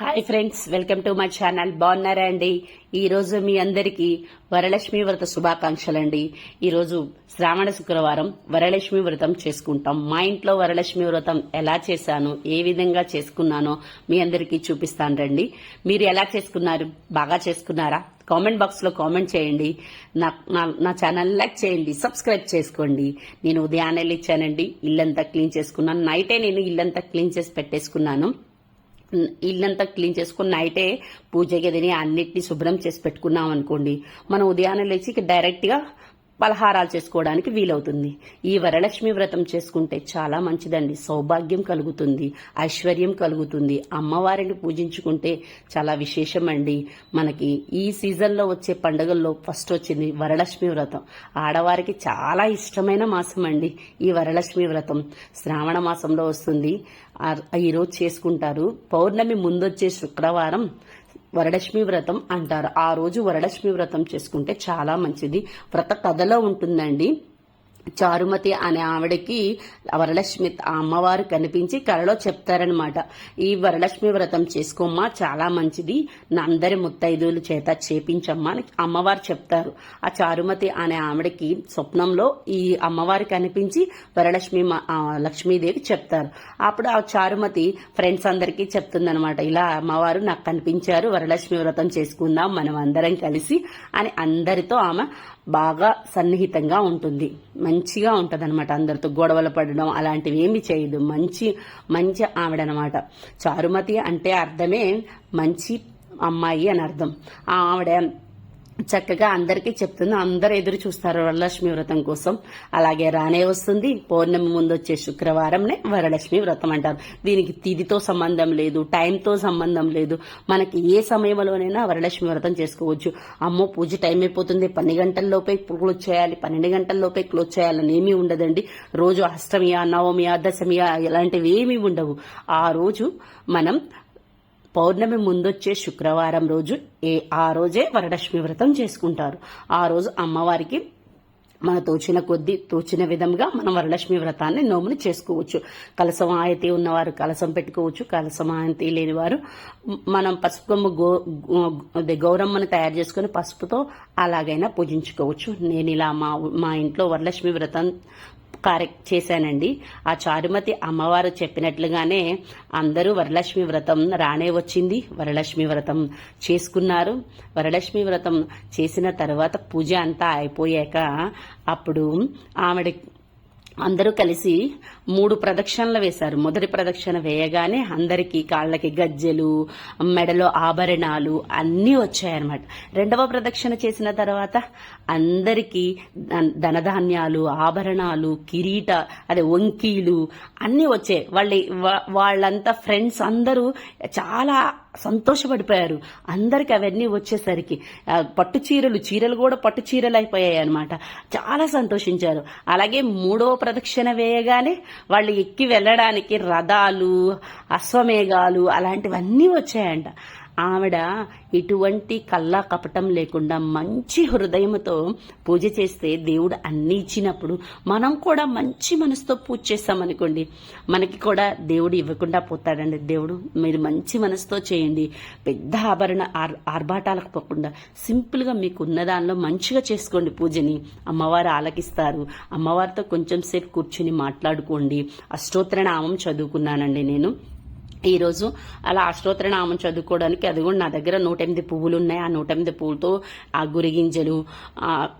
Hi friends welcome to my channel బాగున్నారా అండి? ఈరోజు మీ అందరికీ వరలక్ష్మి వ్రత శుభాకాంక్షలు అండి. ఈరోజు శ్రావణ శుక్రవారం వరలక్ష్మి వ్రతం చేసుకుంటాం. మా ఇంట్లో వరలక్ష్మి వ్రతం ఎలా చేశాను ఏ విధంగా చేసుకున్నానో మీ అందరికీ చూపిస్తాను రండి. మీరు ఎలా చేసుకున్నారు బాగా చేసుకున్నారా? కామెంట్ బాక్స్లో కామెంట్ చేయండి. నా నా- నా ఛానల్ లైక్ చేయండి సబ్స్క్రైబ్ చేసుకోండి. నేను ఉదయాన్నే ఇచ్చానండి ఇల్లంతా క్లీన్ చేసుకున్నాను. నైటే నేను ఇల్లంతా క్లీన్ చేసి పెట్టేసుకున్నాను. ఇల్లంతా క్లీన్ చేసుకుని నైటే పూజ గదిని అన్నిటిని శుభ్రం చేసి పెట్టుకున్నాం అనుకోండి. మనం ఉదయాన్నే లేచి డైరెక్ట్గా పలహారాలు చేసుకోవడానికి వీలవుతుంది. ఈ వరలక్ష్మి వ్రతం చేసుకుంటే చాలా మంచిదండి. సౌభాగ్యం కలుగుతుంది. ఐశ్వర్యం కలుగుతుంది. అమ్మవారిని పూజించుకుంటే చాలా విశేషం అండి మనకి ఈ సీజన్లో వచ్చే పండుగల్లో ఫస్ట్ వచ్చింది వరలక్ష్మి వ్రతం. ఆడవారికి చాలా ఇష్టమైన మాసం అండి ఈ వరలక్ష్మి వ్రతం. శ్రావణ మాసంలో వస్తుంది. ఆ- చేసుకుంటారు. పౌర్ణమి ముందొచ్చే శుక్రవారం వరలక్ష్మి వ్రతం అంటారు. ఆ రోజు వరలక్ష్మి వ్రతం చేసుకుంటే చాలా మంచిది. వ్రత కథలో ఉంటుందండి. చారుమతి అనే ఆవిడకి వరలక్ష్మి ఆ అమ్మవారు కనిపించి కలలో చెప్తారనమాట ఈ వరలక్ష్మి వ్రతం చేసుకోమ్మా చాలా మంచిది. నా అందరి ముత్తైదువుల చేత చేపించమ్మా అని అమ్మవారు చెప్తారు. ఆ చారుమతి అనే ఆవిడకి స్వప్నంలో ఈ అమ్మవారు కనిపించి వరలక్ష్మి లక్ష్మీదేవి చెప్తారు. అప్పుడు ఆ చారుమతి ఫ్రెండ్స్ అందరికీ చెప్తుందనమాట ఇలా అమ్మవారు నాకు కనిపించారు వరలక్ష్మి వ్రతం చేసుకుందాం మనం అందరం కలిసి అని అందరితో ఆమె బాగా సన్నిహితంగా ఉంటుంది. మంచిగా ఉంటుంది అనమాట అందరితో గొడవలు పడడం అలాంటివి ఏమి చేయదు. మంచి మంచి ఆవిడనమాట. చారుమతి అంటే అర్థమే మంచి అమ్మాయి అని అర్థం. ఆ ఆవిడ చక్కగా అందరికీ చెప్తుంది అందరు ఎదురు చూస్తారు వరలక్ష్మి వ్రతం కోసం. అలాగే రానే వస్తుంది పౌర్ణమి ముందు వచ్చే శుక్రవారంనే వరలక్ష్మి వ్రతం అంటారు. దీనికి తిథితో సంబంధం లేదు టైంతో సంబంధం లేదు. మనకి ఏ సమయంలోనైనా వరలక్ష్మి వ్రతం చేసుకోవచ్చు. అమ్మో పూజ టైం అయిపోతుంది పన్నెండు గంటల్లోపే క్లోజ్ చేయాలి పన్నెండు గంటల్లోపే క్లోజ్ చేయాలని ఏమీ ఉండదండి. రోజు అష్టమియా నవమియా దశమియా ఇలాంటివి ఏమీ ఉండవు. ఆ రోజు మనం పౌర్ణమి ముందొచ్చే శుక్రవారం రోజు ఏ ఆ రోజే వరలక్ష్మి వ్రతం చేసుకుంటారు. ఆ రోజు అమ్మవారికి మన తోచిన కొద్దీ తోచిన విధంగా మనం వరలక్ష్మి వ్రతాన్ని నోముని చేసుకోవచ్చు. కలసం ఆయతి ఉన్నవారు కలసం పెట్టుకోవచ్చు. కలసం ఆయతి లేనివారు మనం పసుపు కొమ్ము గో గౌరమ్మని తయారు చేసుకుని పసుపుతో అలాగైనా పూజించుకోవచ్చు. నేను ఇలా మా మా ఇంట్లో వరలక్ష్మి వ్రతం కార్య చేశానండి. ఆ చారుమతి అమ్మవారు చెప్పినట్లుగానే అందరూ వరలక్ష్మి వ్రతం రానే వచ్చింది. వరలక్ష్మి వ్రతం చేసుకున్నారు. వరలక్ష్మి వ్రతం చేసిన తర్వాత పూజ అంతా అయిపోయాక అప్పుడు ఆవిడ అందరూ కలిసి మూడు ప్రదక్షిణలు వేశారు. మొదటి ప్రదక్షిణ వేయగానే అందరికీ కాళ్ళకి గజ్జెలు మెడలో ఆభరణాలు అన్నీ వచ్చాయన్నమాట. రెండవ ప్రదక్షిణ చేసిన తర్వాత అందరికీ ధనధాన్యాలు ఆభరణాలు కిరీట అదే వంకీలు అన్నీ వచ్చాయి. వాళ్ళ వాళ్ళంతా ఫ్రెండ్స్ అందరూ చాలా సంతోషపడిపోయారు. అందరికి అవన్నీ వచ్చేసరికి పట్టు చీరలు చీరలు కూడా పట్టు చీరలు అయిపోయాయి అనమాట చాలా సంతోషించారు. అలాగే మూడవ ప్రదక్షిణ వేయగానే వాళ్ళు ఎక్కి వెళ్ళడానికి రథాలు అశ్వమేఘాలు అలాంటివన్నీ వచ్చాయంట. ఆవిడ ఎటువంటి కల్లా కపటం లేకుండా మంచి హృదయంతో పూజ చేస్తే దేవుడు అన్ని ఇచ్చినప్పుడు మనం కూడా మంచి మనసుతో పూజ చేస్తామనుకోండి. మనకి కూడా దేవుడు ఇవ్వకుండా పోతాడండి. దేవుడు మీరు మంచి మనసుతో చేయండి. పెద్ద ఆభరణ ఆర్- ఆర్భాటాలకు పోకుండా సింపుల్గా మీకు ఉన్న దానిలో మంచిగా చేసుకోండి పూజని. అమ్మవారు ఆలకిస్తారు. అమ్మవారితో కొంచెం సేపు కూర్చుని మాట్లాడుకోండి. అష్టోత్తర నామం చదువుకున్నానండి నేను. ఈరోజు అలా అష్టోత్తర నామం చదువుకోవడానికి అది కూడా నా దగ్గర నూట ఎనిమిది పువ్వులు ఉన్నాయి ఆ నూట ఎనిమిది పువ్వులతో ఆ గురిగింజలు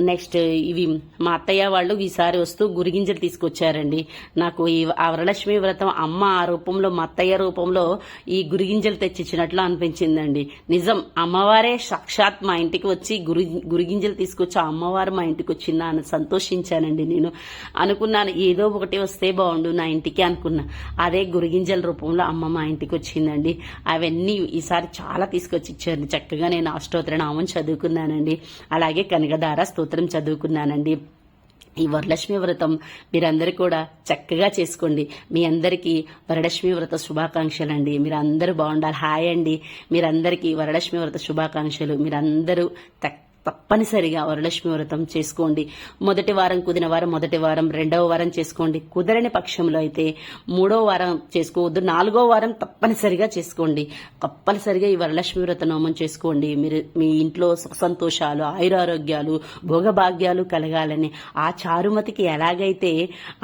నెక్స్ట్ ఇవి మా అత్తయ్య వాళ్ళు ఈసారి వస్తూ గురిగింజలు తీసుకొచ్చారండి. నాకు ఈ ఆ వరలక్ష్మి వ్రతం అమ్మ ఆ రూపంలో మా అత్తయ్య రూపంలో ఈ గురిగింజలు తెచ్చిచ్చినట్లు అనిపించిందండి. నిజం అమ్మవారే సాక్షాత్ మా ఇంటికి వచ్చి గురి గురిగింజలు తీసుకొచ్చి అమ్మవారు మా ఇంటికి వచ్చిందా అని సంతోషించానండి నేను. అనుకున్నాను ఏదో ఒకటి వస్తే బాగుండు నా ఇంటికి అనుకున్నా. అదే గురిగింజల రూపంలో అమ్మ మా ఇంటికి వచ్చిందండి అవన్నీ ఈసారి చాలా తీసుకొచ్చి ఇచ్చారు చక్కగా నేను అష్టోత్తర నామం చదువుకున్నానండి. అలాగే కనకధార స్తోత్రం చదువుకున్నానండి. ఈ వరలక్ష్మి వ్రతం మీరందరూ కూడా చక్కగా చేసుకోండి. మీ అందరికీ వరలక్ష్మి వ్రత శుభాకాంక్షలు అండి మీరందరూ బాగుండాలి. హాయ్ అండి. మీరందరికీ వరలక్ష్మి వ్రత శుభాకాంక్షలు. మీరందరూ తక్కువ తప్పనిసరిగా వరలక్ష్మి వ్రతం చేసుకోండి. మొదటి వారం కుదిన వారం మొదటి వారం రెండవ వారం చేసుకోండి. కుదరని పక్షంలో అయితే మూడో వారం చేసుకోవద్దు నాలుగో వారం తప్పనిసరిగా చేసుకోండి. తప్పనిసరిగా ఈ వరలక్ష్మి వ్రత నోమం చేసుకోండి. మీరు మీ ఇంట్లో సుఖ సంతోషాలు ఆయురారోగ్యాలు భోగభాగ్యాలు కలగాలని ఆ చారుమతికి ఎలాగైతే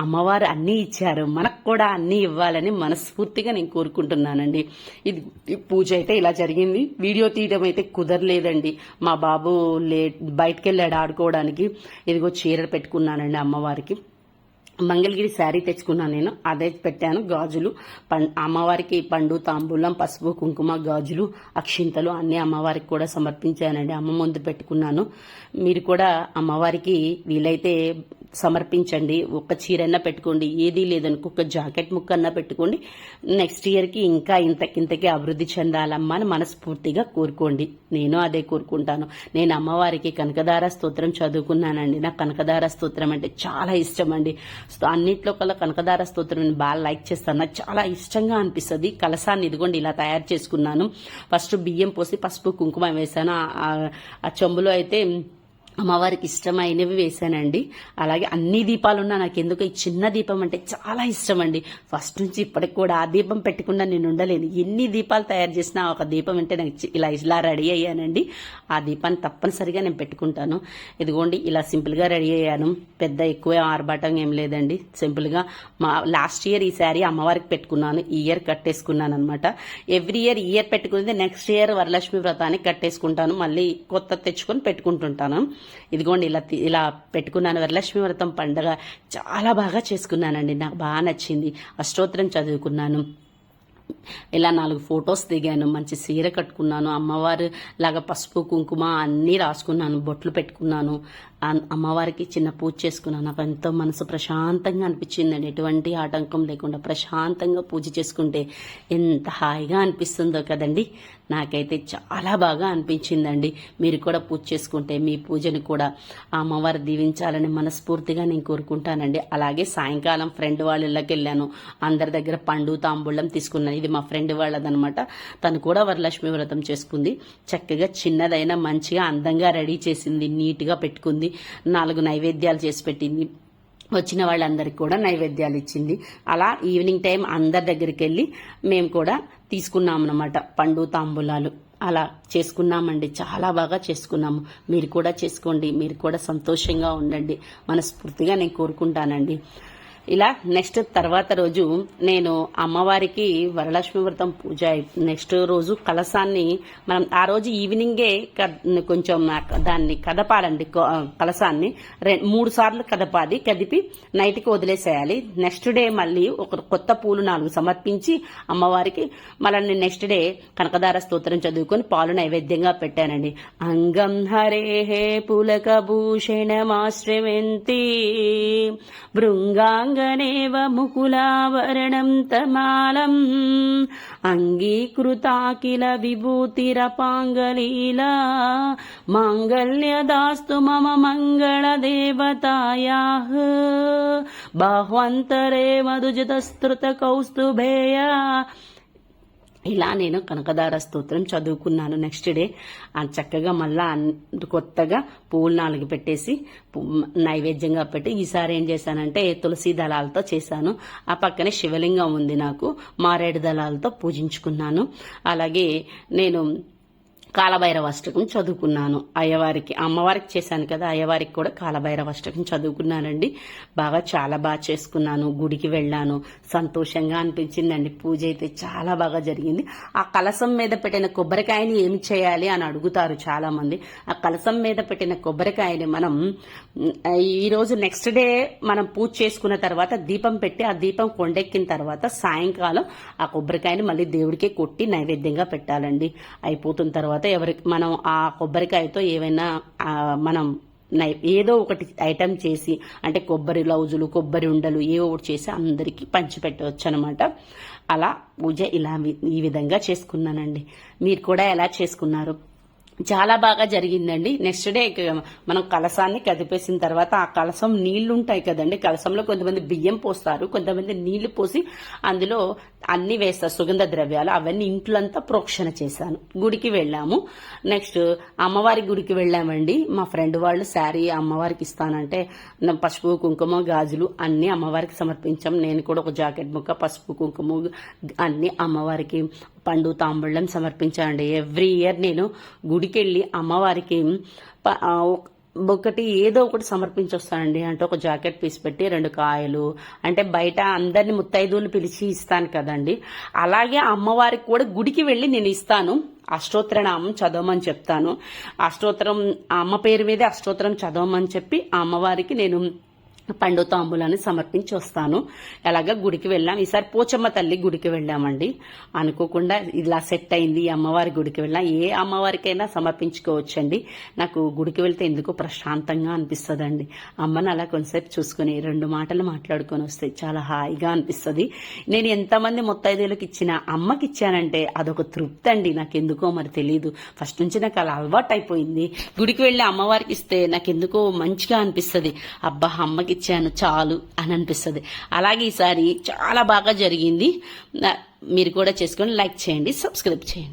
అమ్మవారు అన్నీ ఇచ్చారు మనకు కూడా అన్నీ ఇవ్వాలని మనస్ఫూర్తిగా నేను కోరుకుంటున్నానండి. ఇది పూజ అయితే ఇలా జరిగింది. వీడియో తీయడం అయితే కుదరలేదండి. మా బాబు లే బయటకు వెళ్ళాడు ఆడుకోవడానికి. ఇదిగో చీర పెట్టుకున్నానండి అమ్మవారికి. మంగళగిరి శారీ తెచ్చుకున్నాను నేను. అదే పెట్టాను. గాజులు అమ్మవారికి పండు తాంబూలం పసుపు కుంకుమ గాజులు అక్షింతలు అన్నీ అమ్మవారికి కూడా సమర్పించానండి. అమ్మ ముందు పెట్టుకున్నాను. మీరు కూడా అమ్మవారికి వీలైతే సమర్పించండి. ఒక చీరన్నా పెట్టుకోండి. ఏదీ లేదనుకో ఒక జాకెట్ ముక్కన్నా పెట్టుకోండి. నెక్స్ట్ ఇయర్కి ఇంకా ఇంతకింతకి అభివృద్ధి చెందాలమ్మా అని మనస్ఫూర్తిగా కోరుకోండి. నేను అదే కోరుకుంటాను. నేను అమ్మవారికి కనకదార స్తోత్రం చదువుకున్నానండి. నాకు కనకదార స్తోత్రం అంటే చాలా ఇష్టం అండి అన్నింటిలో కల్లా కనకదార స్తోత్రం బాగా లైక్ చేస్తాను. నాకు చాలా ఇష్టంగా అనిపిస్తుంది. కలసాన్ని ఇదిగోండి ఇలా తయారు చేసుకున్నాను. ఫస్ట్ బియ్యం పోసి పసుపు కుంకుమ వేసాను ఆ చెంబులో అయితే అమ్మవారికి ఇష్టమైనవి వేశానండి. అలాగే అన్ని దీపాలున్నా నాకు ఎందుకు ఈ చిన్న దీపం అంటే చాలా ఇష్టం అండి ఫస్ట్ నుంచి ఇప్పటికి కూడా ఆ దీపం పెట్టకుండా నేను ఉండలేను. ఎన్ని దీపాలు తయారు చేసినా ఒక దీపం అంటే నాకు ఇలా ఇలా రెడీ అయ్యానండి. ఆ దీపాన్ని తప్పనిసరిగా నేను పెట్టుకుంటాను. ఇదిగోండి ఇలా సింపుల్గా రెడీ అయ్యాను. పెద్ద ఎక్కువ ఆర్భాటం ఏం లేదండి. సింపుల్గా మా లాస్ట్ ఇయర్ ఈ శారీ అమ్మవారికి పెట్టుకున్నాను. ఈ ఇయర్ కట్టేసుకున్నాను అనమాట ఎవ్రీ ఇయర్ ఇయర్ పెట్టుకుంది నెక్స్ట్ ఇయర్ వరలక్ష్మి వ్రతానికి కట్టేసుకుంటాను. మళ్ళీ కొత్త తెచ్చుకొని పెట్టుకుంటుంటాను. ఇదిగోండి ఇలా తి- ఇలా పెట్టుకున్నాను. వరలక్ష్మి వ్రతం పండగ చాలా బాగా చేసుకున్నానండి. నాకు బాగా నచ్చింది. అష్టోత్తరం చదువుకున్నాను. ఇలా నాలుగు ఫొటోస్ దిగాను. మంచి సీర కట్టుకున్నాను. అమ్మవారు లాగా పసుపు కుంకుమ అన్నీ రాసుకున్నాను. బొట్లు పెట్టుకున్నాను. అమ్మవారికి చిన్న పూజ చేసుకున్నాను. నాకు ఎంతో మనసు ప్రశాంతంగా అనిపించిందండి ఎటువంటి ఆటంకం లేకుండా ప్రశాంతంగా పూజ చేసుకుంటే ఎంత హాయిగా అనిపిస్తుందో కదండి. నాకైతే చాలా బాగా అనిపించిందండి. మీరు కూడా పూజ చేసుకుంటే మీ పూజను కూడా ఆ అమ్మవారు దీవించాలని మనస్ఫూర్తిగా నేను కోరుకుంటానండి. అలాగే సాయంకాలం ఫ్రెండ్ వాళ్ళ ఇళ్ళకి వెళ్ళాను. అందరి దగ్గర పండు తాంబూలం తీసుకున్నాను. ఇది మా ఫ్రెండ్ వాళ్ళదనమాట. తను కూడా వరలక్ష్మి వ్రతం చేసుకుంది. చక్కగా చిన్నదైనా మంచిగా అందంగా రెడీ చేసింది. నీట్గా పెట్టుకుంది. నాలుగు నైవేద్యాలు చేసి పెట్టింది. వచ్చిన వాళ్ళందరికీ కూడా నైవేద్యాలు ఇచ్చింది. అలా ఈవినింగ్ టైం అందరి దగ్గరికి వెళ్ళి మేము కూడా తీసుకున్నాం అనమాట పండు తాంబూలాలు. అలా చేసుకున్నామండి. చాలా బాగా చేసుకున్నాము. మీరు కూడా చేసుకోండి. మీరు కూడా సంతోషంగా ఉండండి. మనస్ఫూర్తిగా నేను కోరుకుంటానండి. ఇలా నెక్స్ట్ తర్వాత రోజు నేను అమ్మవారికి వరలక్ష్మి వ్రతం పూజ నెక్స్ట్ రోజు కలసాన్ని మనం ఆ రోజు ఈవినింగే క- కొంచెం దాన్ని కదపాలండి కలసాన్ని రె- మూడు సార్లు కదపాలి కదిపి నైట్కి వదిలేసేయాలి. నెక్స్ట్ డే మళ్ళీ ఒక కొత్త పూలు నాలుగు సమర్పించి అమ్మవారికి మళ్ళీ నెక్స్ట్ డే కనకదార స్తోత్రం చదువుకొని పాలు నైవేద్యంగా పెట్టానండి. అంగం హరే పులక భూషణమాశ్రమెంతి భృంగాంగనేవ ङ्गलेव मुकुलावरणम् तमालम्। अङ्गीकृता किल विभूतिरपाङ्गलीला। माङ्गल्यदास्तु मम मङ्गलदेवतायाः। देवतायाः भावन्तरे ఇలా నేను కనకదార స్తోత్రం చదువుకున్నాను నెక్స్ట్ డే. చక్కగా మళ్ళా కొత్తగా పువ్వులు నాలుగు పెట్టేసి నైవేద్యంగా పెట్టి ఈసారి ఏం చేశానంటే తులసి దళాలతో చేశాను. ఆ పక్కనే శివలింగం ఉంది నాకు మారేడు దళాలతో పూజించుకున్నాను. అలాగే నేను కాలభైరవ అష్టకం చదువుకున్నాను. అయ్యవారికి అమ్మవారికి చేశాను కదా అయ్యవారికి కూడా కాలభైరవ అష్టకం చదువుకున్నానండి. బాగా చాలా బాగా చేసుకున్నాను గుడికి వెళ్ళాను. సంతోషంగా అనిపించిందండి. పూజ అయితే చాలా బాగా జరిగింది. ఆ కలసం మీద పెట్టిన కొబ్బరికాయని ఏమి చేయాలి అని అడుగుతారు చాలా మంది ఆ కలసం మీద పెట్టిన కొబ్బరికాయని మనం ఈరోజు నెక్స్ట్ డే మనం పూజ చేసుకున్న తర్వాత దీపం పెట్టి ఆ దీపం కొండెక్కిన తర్వాత సాయంకాలం ఆ కొబ్బరికాయని మళ్ళీ దేవుడికే కొట్టి నైవేద్యంగా పెట్టాలండి. అయిపోతున్న తర్వాత ఎవరికి మనం ఆ కొబ్బరికాయతో ఏవైనా మనం నై- ఏదో ఒకటి ఐటెం చేసి అంటే కొబ్బరి లౌజులు కొబ్బరి ఉండలు ఏవో ఒకటి చేసి అందరికీ పంచిపెట్టవచ్చు అనమాట అలా పూజ ఇలా ఈ విధంగా చేసుకున్నానండి. మీరు కూడా ఎలా చేసుకున్నారు? చాలా బాగా జరిగిందండి. నెక్స్ట్ డే మనం కలసాన్ని కదిపేసిన తర్వాత ఆ కలసం నీళ్ళు ఉంటాయి కదండి. కలసంలో కొంతమంది బియ్యం పోస్తారు కొంతమంది నీళ్ళు పోసి అందులో అన్ని వేస్తారు సుగంధ ద్రవ్యాలు. అవన్నీ ఇంట్లంతా ప్రోక్షణ చేశాను. గుడికి వెళ్ళాము. నెక్స్ట్ అమ్మవారి గుడికి వెళ్ళామండి. మా ఫ్రెండ్ వాళ్ళు శారీ అమ్మవారికి ఇస్తానంటే పసుపు కుంకుమ గాజులు అన్ని అమ్మవారికి సమర్పించాం. నేను కూడా ఒక జాకెట్ ముక్క పసుపు కుంకుమ అన్ని అమ్మవారికి పండు తాంబూలం సమర్పించానండి. ఎవ్రీ ఇయర్ నేను గుడికి వెళ్ళి అమ్మవారికి ఒక- ఒకటి ఏదో ఒకటి సమర్పించి వస్తానండి అంటే ఒక జాకెట్ పీస్ పెట్టి రెండు కాయలు. అంటే బయట అందరిని ముత్తైదువులు పిలిచి ఇస్తాను కదండి. అలాగే అమ్మవారికి కూడా గుడికి వెళ్ళి నేను ఇస్తాను. అష్టోత్తరనామం చదవమని చెప్తాను. అష్టోత్తరం అమ్మ పేరు మీదే అష్టోత్తరం చదవమని చెప్పి అమ్మవారికి నేను పండు తాంబూలాన్ని సమర్పించి వస్తాను. ఎలాగ గుడికి వెళ్ళాం. ఈసారి పోచమ్మ తల్లి గుడికి వెళ్ళామండి. అనుకోకుండా ఇలా సెట్ అయింది ఈ అమ్మవారి గుడికి వెళ్ళాం ఏ అమ్మవారికైనా సమర్పించుకోవచ్చండి. నాకు గుడికి వెళ్తే ఎందుకో ప్రశాంతంగా అనిపిస్తుందండి. అమ్మని అలా కొంతసేపు చూసుకుని రెండు మాటలు మాట్లాడుకొని వస్తే చాలా హాయిగా అనిపిస్తుంది. నేను ఎంతమంది ముత్తైదులకు ఇచ్చిన అమ్మకి ఇచ్చానంటే అదొక తృప్తి అండి. నాకు ఎందుకో మరి తెలియదు ఫస్ట్ నుంచి నాకు అలా అలవాటు అయిపోయింది గుడికి వెళ్ళి అమ్మవారికి ఇస్తే నాకు ఎందుకో మంచిగా అనిపిస్తుంది. అబ్బా అమ్మకి ఇచ్చాను చాలు అని అనిపిస్తుంది. అలాగే ఈసారి చాలా బాగా జరిగింది. మీరు కూడా చేసుకొని లైక్ చేయండి సబ్స్క్రైబ్ చేయండి.